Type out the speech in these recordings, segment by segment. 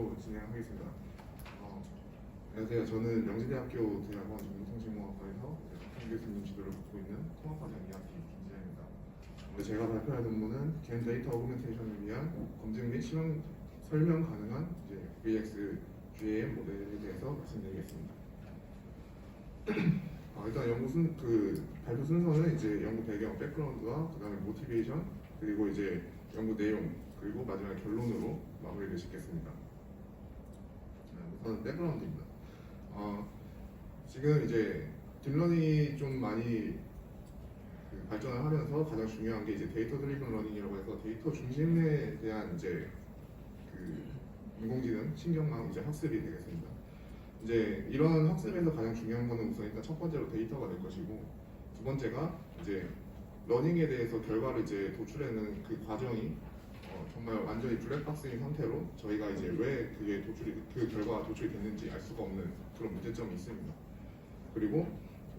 바로 진행하겠습니다. 어, 안녕하세요. 저는 명지대학교 대학원 전문통신공학과에서 이제 박현 교수님 지도를 맡고 있는 통합과정 2학기 김진현입니다. 오늘 제가 발표할 논문은 겐 데이터 오그멘테이션을 위한 검증 및 실험 설명 가능한 이제 VX GAM 모델에 대해서 말씀드리겠습니다. 아, 일단 연구 순, 그 발표 순서는 이제 연구 배경, 백그라운드와 그다음에 모티베이션 그리고 이제 연구 내용 그리고 마지막 결론으로 마무리를 짓겠습니다. 네, 우선 백그라운드입니다. 어, 지금 이제 딥러닝이 좀 많이 그 발전을 하면서 가장 중요한 게 이제 데이터 드리븐 러닝이라고 해서 데이터 중심에 대한 이제 그 인공지능 신경망 이제 학습이 되겠습니다. 이제 이런 학습에서 가장 중요한 거는 우선 일단 첫 번째로 데이터가 될 것이고 두 번째가 이제 러닝에 대해서 결과를 이제 도출하는 그 과정이 어, 정말 완전히 블랙박스인 상태로 저희가 이제 왜 그게 도출이 그 결과가 도출이 됐는지 알 수가 없는 그런 문제점이 있습니다. 그리고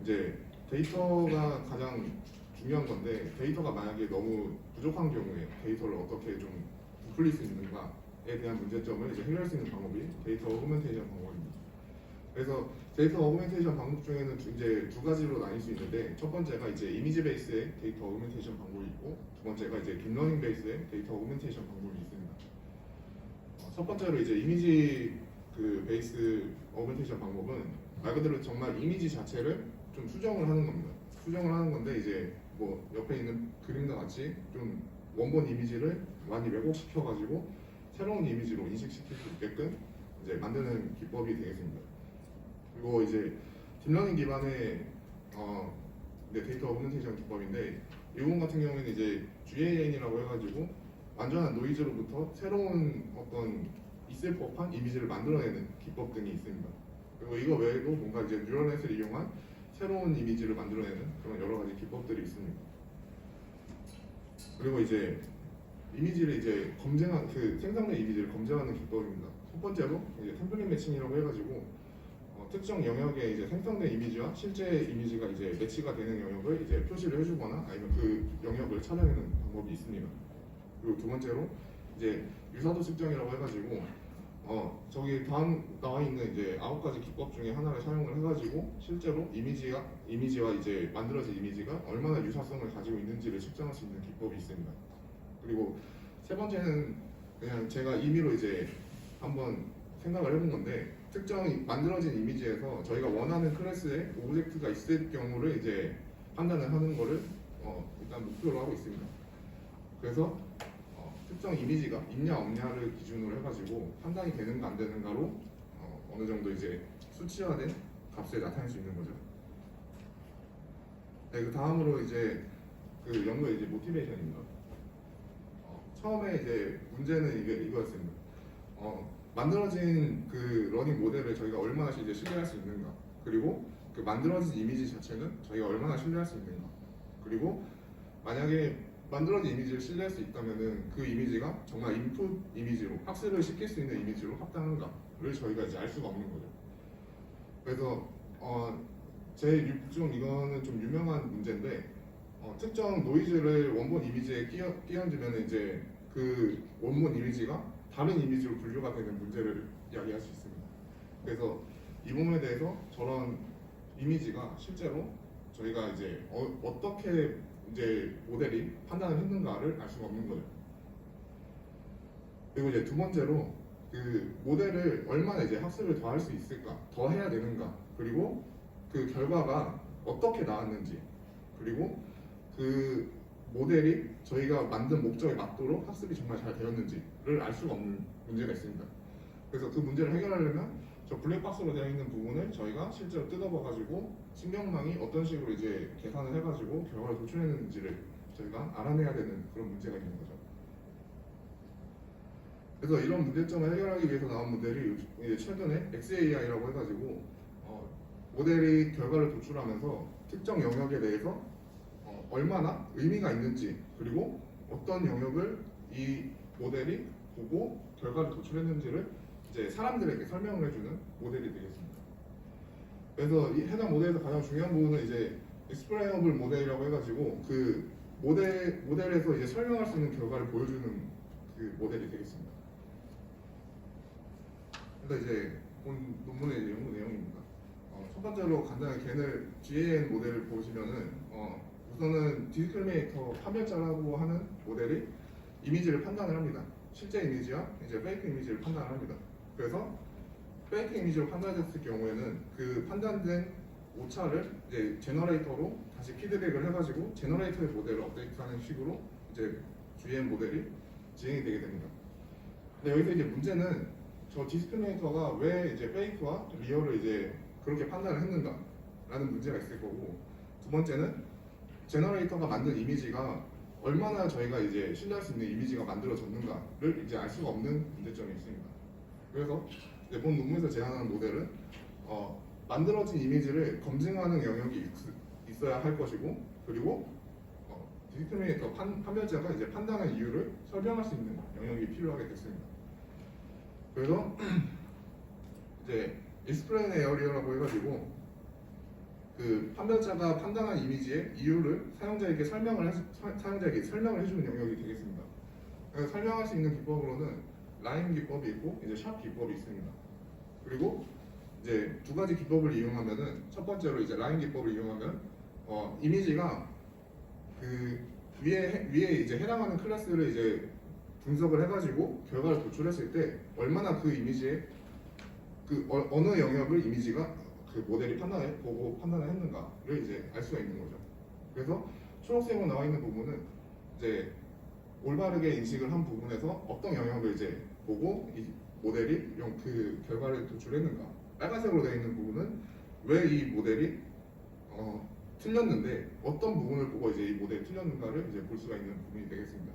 이제 데이터가 가장 중요한 건데 데이터가 만약에 너무 부족한 경우에 데이터를 어떻게 좀 부풀릴 수 있는가에 대한 문제점을 이제 해결할 수 있는 방법이 데이터 오그멘테이션 방법입니다. 그래서 데이터 어그멘테이션 방법 중에는 두- 이제 두 가지로 나뉠 수 있는데 첫 번째가 이제 이미지 베이스의 데이터 어그멘테이션 방법이 있고 두 번째가 이제 딥러닝 베이스의 데이터 어그멘테이션 방법이 있습니다. 어, 첫 번째로 이제 이미지 그 베이스 어그멘테이션 방법은 말 그대로 정말 이미지 자체를 좀 수정을 하는 겁니다. 수정을 하는 건데 이제 뭐 옆에 있는 그림과 같이 좀 원본 이미지를 많이 왜곡시켜 가지고 새로운 이미지로 인식시킬 수 있게끔 이제 만드는 기법이 되겠습니다. 그리고 이제 딥러닝 기반의 어, 네, 데이터 어그멘테이션 기법인데 이 부분 같은 경우에는 이제 GAN이라고 해가지고 완전한 노이즈로부터 새로운 어떤 있을 법한 이미지를 만들어내는 기법 등이 있습니다. 그리고 이거 외에도 뭔가 이제 뉴럴넷을 이용한 새로운 이미지를 만들어내는 그런 여러 가지 기법들이 있습니다. 그리고 이제 이미지를 이제 검증한 그 생성된 이미지를 검증하는 기법입니다. 첫 번째로 이제 템플릿 매칭이라고 해가지고 어, 특정 영역에 이제 생성된 이미지와 실제 이미지가 이제 매치가 되는 영역을 이제 표시를 해주거나 아니면 그 영역을 찾아내는 방법이 있습니다. 그리고 두 번째로 이제 유사도 측정이라고 해가지고 어 저기 다음 나와 있는 이제 아홉 가지 기법 중에 하나를 사용을 해가지고 실제로 이미지가 이미지와 이제 만들어진 이미지가 얼마나 유사성을 가지고 있는지를 측정할 수 있는 기법이 있습니다. 그리고 세 번째는 그냥 제가 임의로 이제 한번 생각을 해본 건데 특정 만들어진 이미지에서 저희가 원하는 클래스의 오브젝트가 있을 경우를 이제 판단을 하는 거를 어, 일단 목표로 하고 있습니다. 그래서 어, 특정 이미지가 있냐 없냐를 기준으로 해가지고 판단이 되는가 안 되는가로 어, 어느 정도 이제 수치화된 값을 나타낼 수 있는 거죠. 네, 그 다음으로 이제 그 연구의 이제 모티베이션입니다. 어, 처음에 이제 문제는 이게 이거였습니다. 어, 만들어진 그 러닝 모델을 저희가 얼마나 이제 신뢰할 수 있는가 그리고 그 만들어진 이미지 자체는 저희가 얼마나 신뢰할 수 있는가 그리고 만약에 만들어진 이미지를 신뢰할 수 있다면은 그 이미지가 정말 인풋 이미지로 학습을 시킬 수 있는 이미지로 합당한가를 저희가 이제 알 수가 없는 거죠. 그래서 어, 제6중 이거는 좀 유명한 문제인데 어, 특정 노이즈를 원본 이미지에 끼얹으면 이제 그 원본 이미지가 다른 이미지로 분류가 되는 문제를 이야기할 수 있습니다. 그래서 이 부분에 대해서 저런 이미지가 실제로 저희가 이제 어, 떻게 이제 모델이 판단을 했는가를 알 수가 없는 거예요. 그리고 이제 두 번째로 그 모델을 얼마나 이제 학습을 더 할 수 있을까, 더 해야 되는가, 그리고 그 결과가 어떻게 나왔는지, 그리고 그 모델이 저희가 만든 목적에 맞도록 학습이 정말 잘 되었는지를 알 수가 없는 문제가 있습니다. 그래서 그 문제를 해결하려면 저 블랙박스로 되어 있는 부분을 저희가 실제로 뜯어봐가지고 신경망이 어떤 식으로 이제 계산을 해가지고 결과를 도출했는지를 저희가 알아내야 되는 그런 문제가 있는 거죠. 그래서 이런 문제점을 해결하기 위해서 나온 모델이 이제 최근에 XAI라고 해가지고 어, 모델이 결과를 도출하면서 특정 영역에 대해서 어, 얼마나 의미가 있는지 그리고 어떤 영역을 이 모델이 보고 결과를 도출했는지를 이제 사람들에게 설명을 해주는 모델이 되겠습니다. 그래서 이 해당 모델에서 가장 중요한 부분은 이제 explainable 모델이라고 해가지고 그 모델 모델에서 이제 설명할 수 있는 결과를 보여주는 그 모델이 되겠습니다. 그래서 이제 본 논문의 연구 내용입니다. 어, 첫 번째로 간단하게 걔네 GAN 모델을 보시면은 어, 우선은 디스크리미네이터 판별자라고 하는 모델이 이미지를 판단을 합니다. 실제 이미지와 이제 페이크 이미지를 판단을 합니다. 그래서 페이크 이미지로 판단됐을 경우에는 그 판단된 오차를 이제 제너레이터로 다시 피드백을 해가지고 제너레이터의 모델을 업데이트하는 식으로 이제 GM 모델이 진행이 되게 됩니다. 근데 여기서 이제 문제는 저 디스크리미네이터가 왜 이제 페이크와 리얼을 이제 그렇게 판단을 했는가라는 문제가 있을 거고 두 번째는 제너레이터가 만든 이미지가 얼마나 저희가 이제 신뢰할 수 있는 이미지가 만들어졌는가를 이제 알 수가 없는 문제점이 있습니다. 그래서 이제 본 논문에서 제안하는 모델은 어, 만들어진 이미지를 검증하는 영역이 있, 있어야 할 것이고 그리고 어, 디스크리미네이터 판, 판별자가 이제 판단한 이유를 설명할 수 있는 영역이 필요하게 됐습니다. 그래서 이제 explain area라고 해가지고 그 판별자가 판단한 이미지의 이유를 사용자에게 설명을 해, 사- 사용자에게 설명을 해주는 영역이 되겠습니다. 그래서 설명할 수 있는 기법으로는 라인 기법이 있고 이제 샵 기법이 있습니다. 그리고 이제 두 가지 기법을 이용하면은 첫 번째로 이제 라인 기법을 이용하면 어, 이미지가 그 위에 위에 이제 해당하는 클래스를 이제 분석을 해가지고 결과를 도출했을 때 얼마나 그 이미지에 그 어, 어느 영역을 이미지가 그 모델이 판단해 보고 판단을 했는가를 이제 알 수가 있는 거죠. 그래서 초록색으로 나와 있는 부분은 이제 올바르게 인식을 한 부분에서 어떤 영역을 이제 보고 이 모델이 영- 그 결과를 도출했는가. 빨간색으로 되어 있는 부분은 왜 이 모델이 어, 틀렸는데 어떤 부분을 보고 이제 이 모델이 틀렸는가를 이제 볼 수가 있는 부분이 되겠습니다.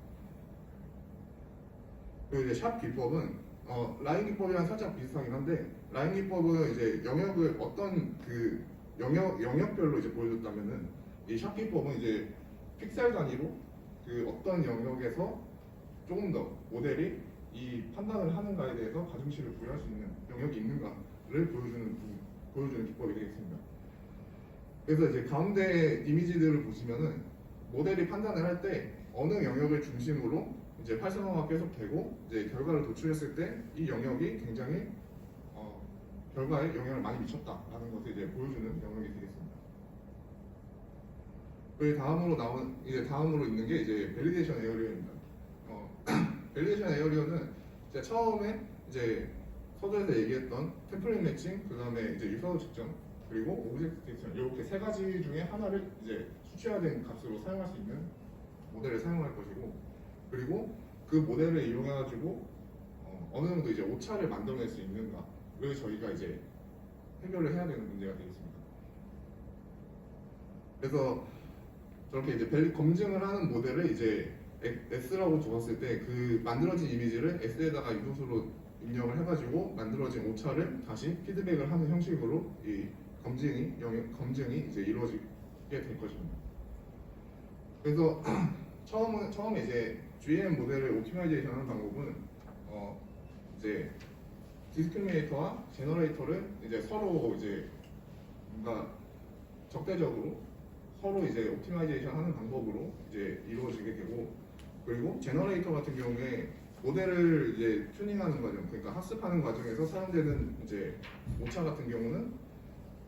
그리고 이제 샵 기법은 어, 라인 기법이랑 살짝 비슷하긴 한데 라인 기법은 이제 영역을 어떤 그 영역 영역별로 이제 보여줬다면은 이샵 기법은 이제 픽셀 단위로 그 어떤 영역에서 조금 더 모델이 이 판단을 하는가에 대해서 가중치를 부여할 수 있는 영역이 있는가를 보여주는 부- 보여주는 기법이 되겠습니다. 그래서 이제 가운데 이미지들을 보시면은 모델이 판단을 할 때 어느 영역을 중심으로 이제 활성화가 계속되고 이제 결과를 도출했을 때 이 영역이 굉장히 어, 결과에 영향을 많이 미쳤다라는 것을 이제 보여주는 영역이 되겠습니다. 그 다음으로 나온 이제 다음으로 있는 게 이제 밸리데이션 에어리어입니다. 어, 밸리데이션 에어리어는 이제 처음에 이제 서두에서 얘기했던 템플릿 매칭, 그 다음에 이제 유사도 측정, 그리고 오브젝트 디텍션 이렇게 세 가지 중에 하나를 이제 수치화된 값으로 사용할 수 있는 모델을 사용할 것이고, 그리고 그 모델을 이용해가지고 어, 어느 정도 이제 오차를 만들어낼 수 있는가를 저희가 이제 해결을 해야 되는 문제가 되겠습니다. 그래서 저렇게 이제 밸- 검증을 하는 모델을 이제 S라고 두었을 때 그 만들어진 이미지를 S에다가 유도수로 입력을 해가지고 만들어진 오차를 다시 피드백을 하는 형식으로 이 검증이 영역 검증이 이제 이루어지게 될 것입니다. 그래서 처음은 처음에 이제 GM 모델을 옵티마이제이션하는 방법은 어 이제 디스크리미네이터와 제너레이터를 이제 서로 이제 뭔가 적대적으로 서로 이제 옵티마이제이션 하는 방법으로 이제 이루어지게 되고 그리고 제너레이터 같은 경우에 모델을 이제 튜닝하는 과정 그러니까 학습하는 과정에서 사용되는 이제 오차 같은 경우는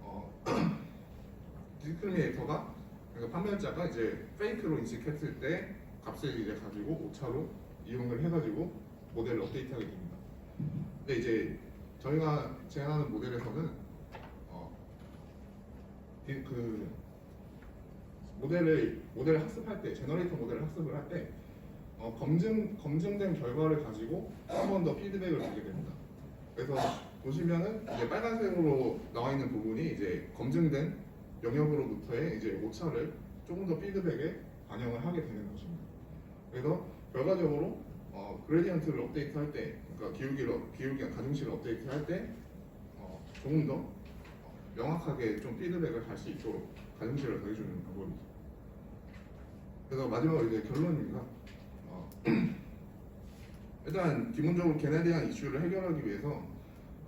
어 디스크리미네이터가 그러니까 판별자가 이제 페이크로 인식했을 때 값을 이제 가지고 오차로 이용을 해가지고 모델을 업데이트하게 됩니다. 근데 이제 저희가 제안하는 모델에서는 어, 이- 그 모델을 모델을 학습할 때 제너레이터 모델을 학습을 할때 어, 검증 검증된 결과를 가지고 한 번 더 피드백을 주게 됩니다. 그래서 보시면은 이제 빨간색으로 나와 있는 부분이 이제 검증된 영역으로부터의 이제 오차를 조금 더 피드백에 반영을 하게 되는 것입니다. 그래서 결과적으로 어, 그레디언트를 업데이트할 때, 그러니까 기울기를 기울기 가중치를 업데이트할 때 어, 조금 더 어, 명확하게 좀 피드백을 할 수 있도록 가중치를 더해주는 방법이죠. 그래서 마지막으로 이제 결론입니다. 어, 일단 기본적으로 대한 이슈를 해결하기 위해서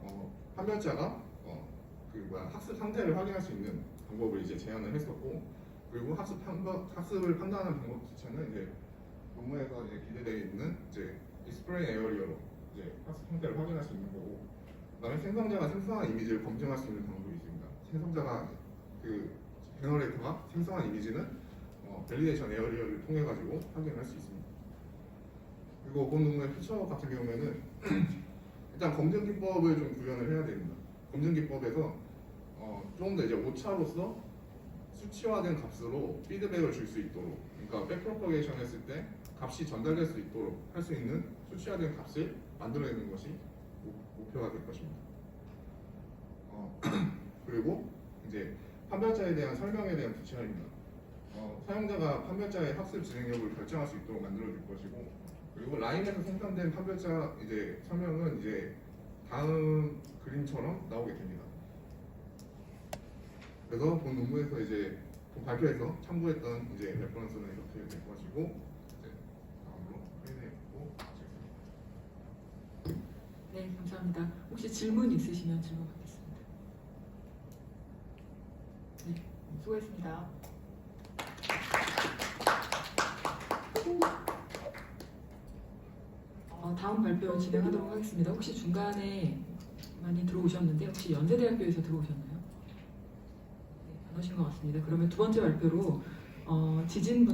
어, 판별자가 어, 그 뭐야 학습 상태를 확인할 수 있는 방법을 이제 제안을 했었고 그리고 학습 판단 학습을 판단하는 방법 자체는 이제 논문에서 이제 기재되어 있는 이제 explain area로 이제 학습 상태를 확인할 수 있는 거고 그다음에 생성자가 생성한 이미지를 검증할 수 있는 방법이 있습니다. 생성자가 그 제너레이터가 생성한 이미지는 어, 밸리데이션 에어리어를 통해 가지고 확인할 수 있습니다. 그리고 본 논문의 피처 같은 경우에는 일단 검증 기법을 좀 구현을 해야 됩니다. 검증 기법에서 어, 좀더 이제 오차로서 수치화된 값으로 피드백을 줄 수 있도록 그러니까 백프로퍼게이션 했을 때 값이 전달될 수 있도록 할 수 있는 수치화된 값을 만들어내는 것이 목- 목표가 될 것입니다. 어, 그리고 이제 판별자에 대한 설명에 대한 구체화입니다. 어, 사용자가 판별자의 학습 진행 여부를 결정할 수 있도록 만들어줄 것이고 그리고 라인에서 생산된 판별자 이제 설명은 이제 다음 그림처럼 나오게 됩니다. 그래서 본 논문에서 이제 본 발표에서 참고했던 이제 레퍼런스는 이렇게 될 것이고 이제 다음으로 회의내고 마치겠습니다. 네, 감사합니다. 혹시 질문 있으시면 질문하겠습니다. 네, 수고했습니다. 어, 다음 발표 진행하도록 하겠습니다. 혹시 중간에 많이 들어오셨는데 혹시 연세대학교에서 들어오셨나요? 오신 것 같습니다. 그러면 두 번째 발표로 어, 지진 분